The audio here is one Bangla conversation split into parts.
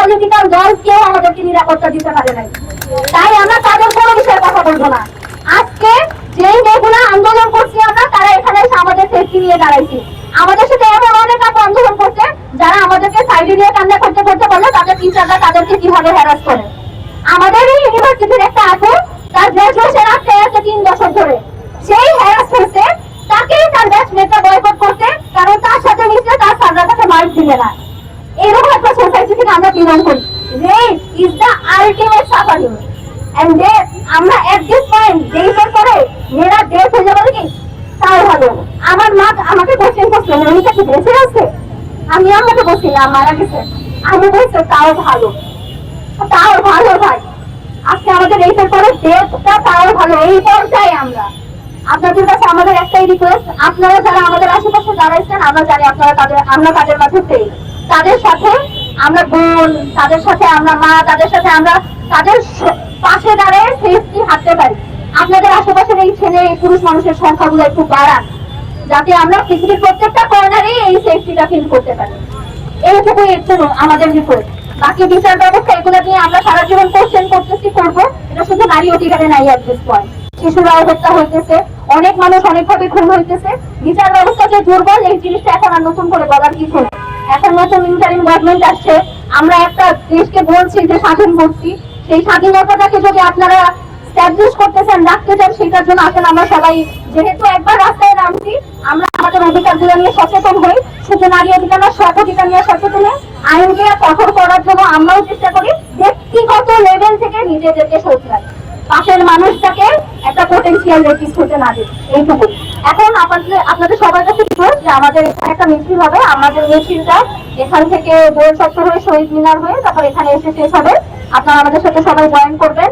পলিটিক্যাল দল কেউ আমাদেরকে নিরাপত্তা দিতে পারে নাই। তাই আমরা তাদের কোনো বিষয়ে কথা বলব না। আজকে যেই মেয়েগুলো আন্দোলন করছি আমরা, তারা এখানে এসে আমাদের সেফটি নিয়ে দাঁড়াইছি। আমাদের সাথে এমন অনেক আপু আন্দোলন করছে, যারা আমাদেরকে সাইডে নিয়ে কান্না করতে করতে বলল তাদের টিচাররা তাদেরকে কীভাবে হ্যারাস করে। আমাদের এই ইউনিভার্সিটির একটা আপু তার গ্রাজুয়েশন আসতে আছে তিন বছর ধরে। সেই হ্যারাস হয়েছে তাকেই তার ব্যাচমেটরা বয়কট করতে কারণ তার সাথে মিশলে তার সাজা তাকে মার্ক দিবে না। আমরা তাও ভালো। তাও ভালো। আমরা। আপনাদের কাছে আমাদের একটাই রিকোয়েস্ট আপনারা যারা আমাদের আশেপাশে দাঁড়াইছেন, আমরা জানি আপনারা তাদের, আমরা তাদের মাঝে তাদের সাথে আমরা বোন, তাদের সাথে আমরা মা, তাদের সাথে আমরা তাদের পাশে দাঁড়িয়ে সেফটি হাঁটতে পারি। আপনাদের আশেপাশের এই ছেলে পুরুষ মানুষের সংখ্যাগুলো একটু বাড়ান, যাতে আমরা পৃথিবীর প্রত্যেকটা কর্নারে এই সেফটিটা ফিল করতে পারি। এইটুকুই একটু আমাদের রিপোর্ট বাকি বিচার ব্যবস্থা এগুলো নিয়ে আমরা সারা জীবন কোশ্চেন করতেছি, করব। এটা শুধু নারী অধিকারে নাই অ্যাট দিস পয়েন্ট শিশুরাও হত্যা হইতেছে, অনেক মানুষ অনেকভাবে খুন হইতেছে। বিচার ব্যবস্থা যে দুর্বল, এই জিনিসটা এখন আর নতুন করে বলার কিছু নেই। এখন নতুন ইন্টারিম গভর্নমেন্ট আসছে। আমরা একটা দেশকে বলছি যে স্বাধীন করছি সেই স্বাধীনতাটাকে যদি আপনারা স্ট্যাবলিশ করতেছেন রাখতে চান, সেটার জন্য আসলে আমরা সবাই। যেহেতু একবার রাস্তায় নামছি, আমরা আমাদের অধিকারগুলো নিয়ে সচেতন হই। শুধু নারী অধিকার না সব অধিকার নিয়ে সচেতন হই। আইনকে কঠোর করার জন্য আমরাও চেষ্টা করি। ব্যক্তিগত লেভেল থেকে নিজেদেরকে শোধরাই পাশের মানুষটাকে পোটেন্সিয়াল রেপিস্ট হতে না এইটুকু। এখন আপনাদের আপনাদের সবার কাছে যে আমাদের এখানে একটা মিছিল হবে। আমাদের মিছিলটা এখান থেকে দোল চত্বর হয়ে শহীদ মিনার হয়ে তারপর এখানে এসে শেষ হবে। আপনারা আমাদের সাথে সবাই জয়েন করবেন।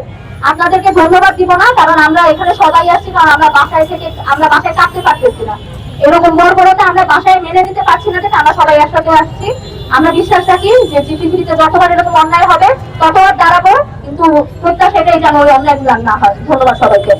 আপনাদেরকে ধন্যবাদ দিব না, কারণ আমরা এখানে সবাই আসছি কারণ আমরা বাসায় থেকে, আমরা বাসায় কাটতে পারতেছি না। এরকম বড় বড়তে আমরা বাসায় মেনে নিতে পারছি না যে আমরা সবাই একসাথে আসছি। আমরা বিশ্বাস রাখি যে যে পৃথিবীতে যতবার এরকম অন্যায় হবে, ততবার দাঁড়াবো, কিন্তু প্রত্যাশা এটাই যেন ওই অন্যায়গুলো না হয়। ধন্যবাদ সবাইকে।